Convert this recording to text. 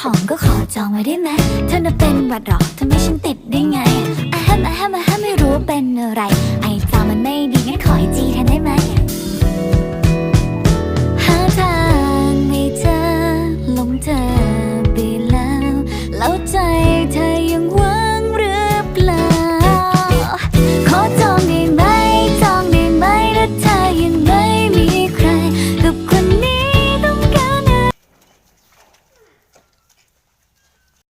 ของก็ขอจองไว้ได้ไหมเธอน่ะเป็นหวัดหรอทำไมฉันติดได้ไงอะฮัมอะฮัมอะฮัมไม่รู้เป็นอะไร ไอ้จามันไม่ดีงั้นขอให้จีแทนได้ไหมหาทางไม่เจอลงเธอไปแล้วแล้ว